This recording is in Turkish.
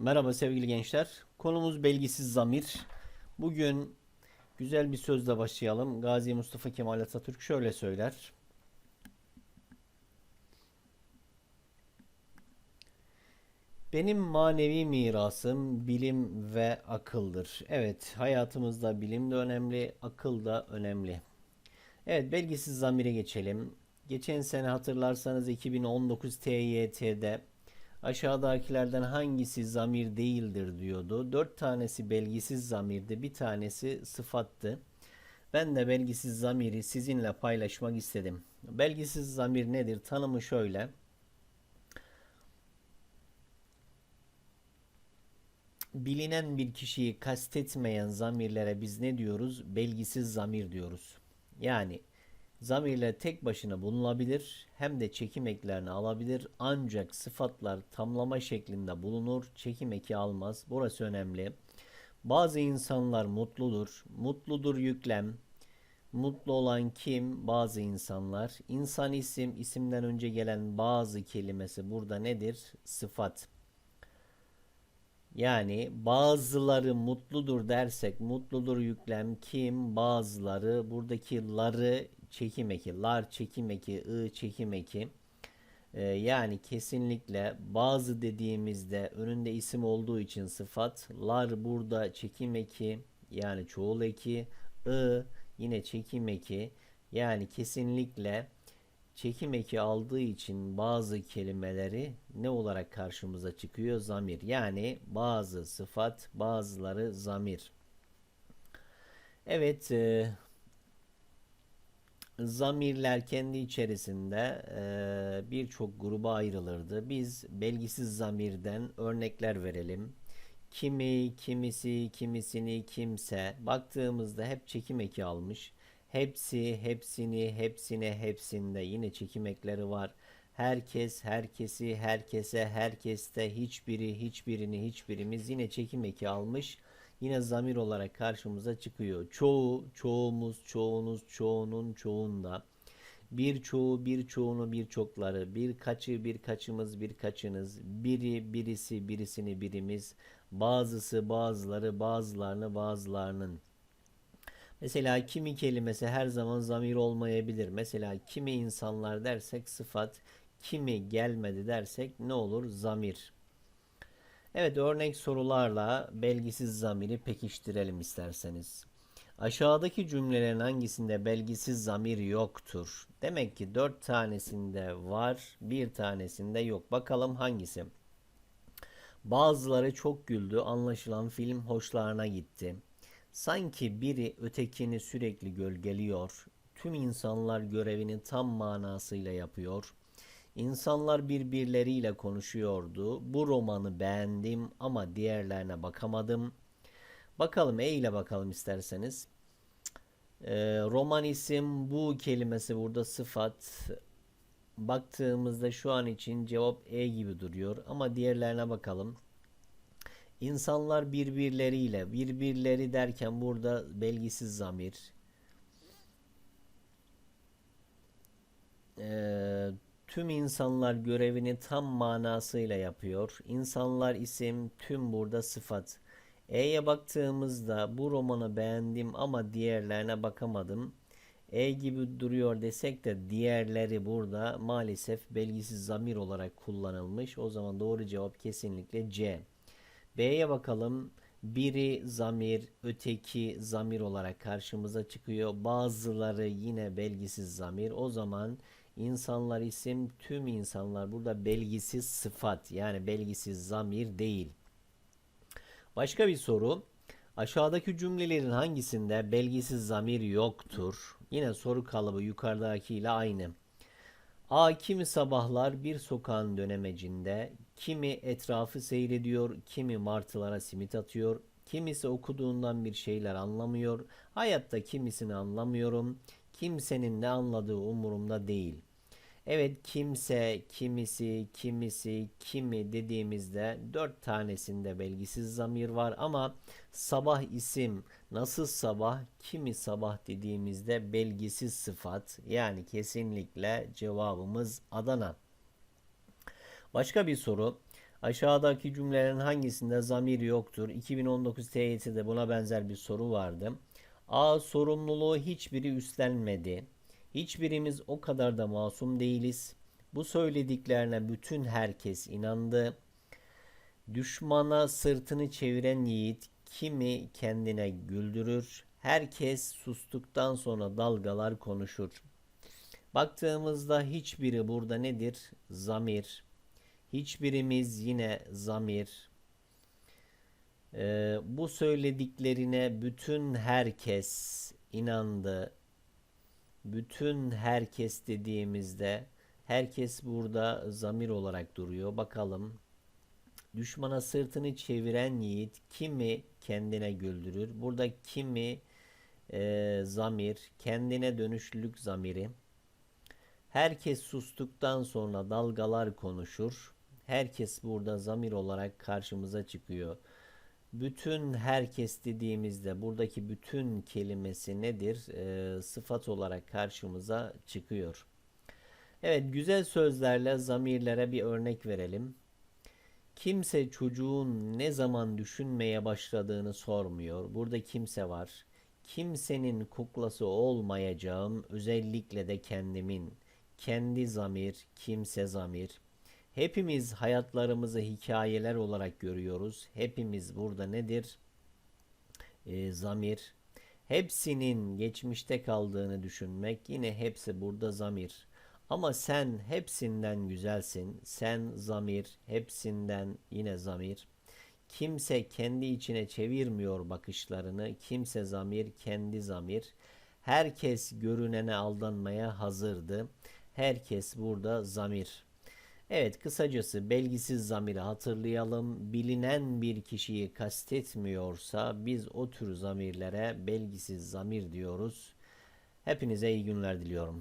Merhaba sevgili gençler. Konumuz belgisiz zamir. Bugün güzel bir sözle başlayalım. Gazi Mustafa Kemal Atatürk şöyle söyler. Benim manevi mirasım bilim ve akıldır. Evet, hayatımızda bilim de önemli, akıl da önemli. Evet, belgisiz zamire geçelim. Geçen sene hatırlarsanız 2019 TYT'de aşağıdakilerden hangisi zamir değildir diyordu. Dört tanesi belgisiz zamirdi, bir tanesi sıfattı. Ben de belgisiz zamiri sizinle paylaşmak istedim. Belgisiz zamir nedir? Tanımı şöyle. Bilinen bir kişiyi kastetmeyen zamirlere biz ne diyoruz? Belgisiz zamir diyoruz. Yani zamirler tek başına bulunabilir hem de çekim eklerini alabilir ancak sıfatlar tamlama şeklinde bulunur çekim eki almaz. Burası önemli. Bazı insanlar mutludur. Mutludur yüklem. Mutlu olan kim? Bazı insanlar. İnsan isim, isimden önce gelen bazı kelimesi burada nedir? Sıfat. Yani bazıları mutludur dersek mutludur yüklem kim bazıları buradaki ları çekim eki lar çekim eki ı çekim eki Ee, yani kesinlikle bazı dediğimizde önünde isim olduğu için sıfat lar burada çekim eki yani çoğul eki ı yine çekim eki yani kesinlikle çekim eki aldığı için bazı kelimeleri ne olarak karşımıza çıkıyor? Zamir. Yani bazı sıfat, bazıları zamir. Evet, e, zamirler kendi içerisinde e, birçok gruba ayrılırdı. Biz belgisiz zamirden örnekler verelim. Kimi, kimisi, kimisini, kimse baktığımızda hep çekim eki almış. Hepsi, hepsini, hepsine, hepsinde yine çekim ekleri var. Herkes, herkesi, herkese, herkeste, hiçbiri, hiçbirini, hiçbirimiz yine çekim eki almış. Yine zamir olarak karşımıza çıkıyor. Çoğu, çoğumuz, çoğunuz, çoğunun, çoğunda. Birçoğu, birçoğunu, birçokları, birkaçı, birkaçımız, birkaçınız, biri, birisi, birisini, birimiz, bazısı, bazıları, bazılarını, bazılarının. Mesela kimi kelimesi her zaman zamir olmayabilir. Mesela kimi insanlar dersek sıfat, kimi gelmedi dersek ne olur? Zamir. Evet örnek sorularla belgisiz zamiri pekiştirelim isterseniz. Aşağıdaki cümlelerin hangisinde belgisiz zamir yoktur? Demek ki dört tanesinde var, bir tanesinde yok. Bakalım hangisi? Bazıları çok güldü, anlaşılan film hoşlarına gitti. Sanki biri ötekini sürekli gölgeliyor. Tüm insanlar görevini tam manasıyla yapıyor. İnsanlar birbirleriyle konuşuyordu. Bu romanı beğendim ama diğerlerine bakamadım. Bakalım E ile bakalım isterseniz. Ee, roman isim bu kelimesi burada sıfat. Baktığımızda şu an için cevap E gibi duruyor ama diğerlerine bakalım. İnsanlar birbirleriyle, birbirleri derken burada belgisiz zamir. Ee, tüm insanlar görevini tam manasıyla yapıyor. İnsanlar isim, tüm burada sıfat. E'ye baktığımızda bu romanı beğendim ama diğerlerine bakamadım. E gibi duruyor desek de diğerleri burada maalesef belgisiz zamir olarak kullanılmış. O zaman doğru cevap kesinlikle C. B'ye bakalım. Biri zamir, öteki zamir olarak karşımıza çıkıyor. Bazıları yine belgisiz zamir. O zaman insanlar isim, tüm insanlar burada belgisiz sıfat yani belgisiz zamir değil. Başka bir soru. Aşağıdaki cümlelerin hangisinde belgisiz zamir yoktur? Yine soru kalıbı yukarıdakiyle aynı. A kimi sabahlar bir sokağın dönemecinde, kimi etrafı seyrediyor, kimi martılara simit atıyor, kimisi okuduğundan bir şeyler anlamıyor, hayatta kimisini anlamıyorum, kimsenin ne anladığı umurumda değil. Evet kimse, kimisi, kimisi, kimi dediğimizde dört tanesinde belgisiz zamir var ama sabah isim nasıl sabah, kimi sabah dediğimizde belgisiz sıfat yani kesinlikle cevabımız Adana. Başka bir soru. Aşağıdaki cümlelerin hangisinde zamir yoktur? 2019 TYT'de buna benzer bir soru vardı. A. Sorumluluğu hiçbiri üstlenmedi. Hiçbirimiz o kadar da masum değiliz. Bu söylediklerine bütün herkes inandı. Düşmana sırtını çeviren yiğit kimi kendine güldürür. Herkes sustuktan sonra dalgalar konuşur. Baktığımızda hiçbiri burada nedir? Zamir. Hiçbirimiz yine zamir. Ee, bu söylediklerine bütün herkes inandı. Bütün herkes dediğimizde herkes burada zamir olarak duruyor. Bakalım. Düşmana sırtını çeviren yiğit kimi kendine güldürür. Burada kimi e, zamir, kendine dönüşlülük zamiri. Herkes sustuktan sonra dalgalar konuşur. Herkes burada zamir olarak karşımıza çıkıyor. Bütün herkes dediğimizde buradaki bütün kelimesi nedir? Ee, sıfat olarak karşımıza çıkıyor. Evet, güzel sözlerle zamirlere bir örnek verelim. Kimse çocuğun ne zaman düşünmeye başladığını sormuyor. Burada kimse var. Kimsenin kuklası olmayacağım, özellikle de kendimin. Kendi zamir, kimse zamir. Hepimiz hayatlarımızı hikayeler olarak görüyoruz. Hepimiz burada nedir? Ee, zamir. Hepsinin geçmişte kaldığını düşünmek yine hepsi burada zamir. Ama sen hepsinden güzelsin. Sen zamir, hepsinden yine zamir. Kimse kendi içine çevirmiyor bakışlarını. Kimse zamir, kendi zamir. Herkes görünene aldanmaya hazırdı. Herkes burada zamir. Evet, kısacası belgisiz zamiri hatırlayalım. Bilinen bir kişiyi kastetmiyorsa biz o tür zamirlere belgisiz zamir diyoruz. Hepinize iyi günler diliyorum.